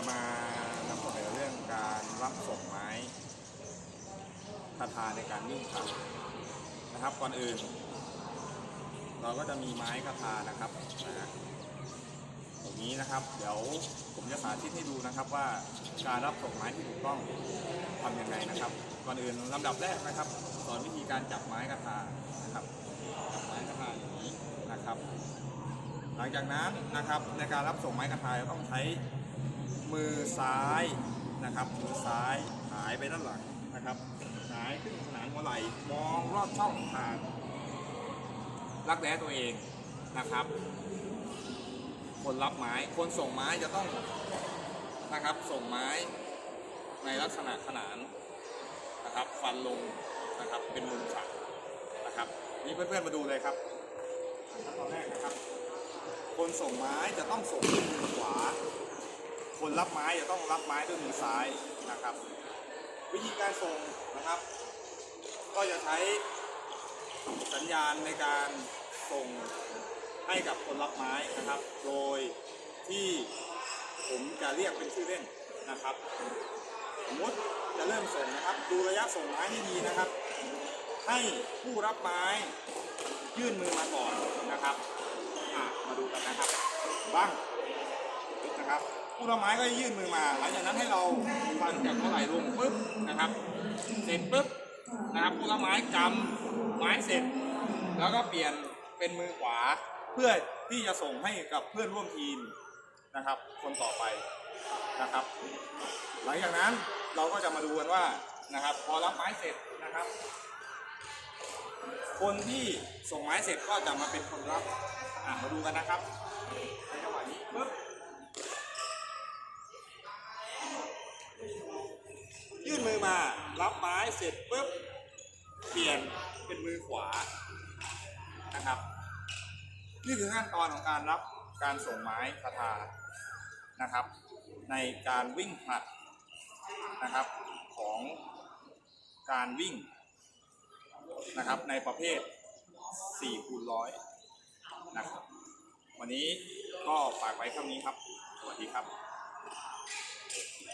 จะมานำเสนอเรื่องการรับส่งไม้คาทาในการวิ่งผลัดนะครับก่อนอื่น เราก็จะมีไม้คาทานะครับนะฮะอย่างนี้นะครับ เดี๋ยวผมจะสาธิตให้ดูนะครับว่าการรับส่งไม้ที่ถูกต้องทำยังไงนะครับ ก่อนอื่นลำดับแรกนะครับ สอนวิธีการจับไม้คาทานะครับจับไม้คาทาอย่างนี้นะครับ หลังจากนั้นนะครับในการรับส่งไม้กระทายเราต้องใช้ มือซ้ายนะครับมือซ้ายหายไปด้านหลังนะครับหายขึ้นขนานหัวไหล่มองรอบช่องทางรักแร้ตัวเองนะครับ คนรับไม้คนส่งไม้จะต้องนะครับส่งไม้ในลักษณะขนานนะครับ ฟันลงนะครับเป็นมุมฉากนะครับนี่เพื่อนๆมาดูเลยครับขั้นตอนแรกนะครับ คนส่งไม้จะต้องส่งด้วยมือขวา คนรับไม้จะต้องรับไม้ด้วยมือซ้ายนะครับ วิธีการส่งนะครับ ก็จะใช้สัญญาณในการส่งให้กับคนรับไม้นะครับ โดยที่ผมจะเรียกเป็นชื่อเล่นนะครับสมมติจะเริ่มส่งนะครับ ดูระยะส่งไม้ให้ดีนะครับ ให้ผู้รับไม้ยื่นมือมาก่อนนะครับมาดูกันนะครับบ้างนะครับ ผู้รับไม้ก็ยื่นมือมา หลังจากนั้นให้เราฟันจากเท่าไหร่ลงปึ๊บนะครับเสร็จปึ๊บนะครับผู้รับไม้กำไม้เสร็จ แล้วก็เปลี่ยนเป็นมือขวาเพื่อที่จะส่งให้กับเพื่อนร่วมทีมนะครับ คนต่อไปนะครับ หลังจากนั้นเราก็จะมาดูกันว่านะครับ พอรับไม้เสร็จนะครับ คนที่ส่งไม้เสร็จก็จะมาเป็นคนรับมาดูกันนะครับในจังหวะนี้ปึ๊บ มือมา รับไม้เสร็จปึ๊บเปลี่ยนเป็นมือขวานะครับ นี่คือขั้นตอนของการรับการส่งไม้คาถานะครับ ในการวิ่งผลัดนะครับของการวิ่งนะครับในประเภท4คูณร้อยนะครับ วันนี้ก็ฝากไว้เท่านี้ครับ สวัสดีครับ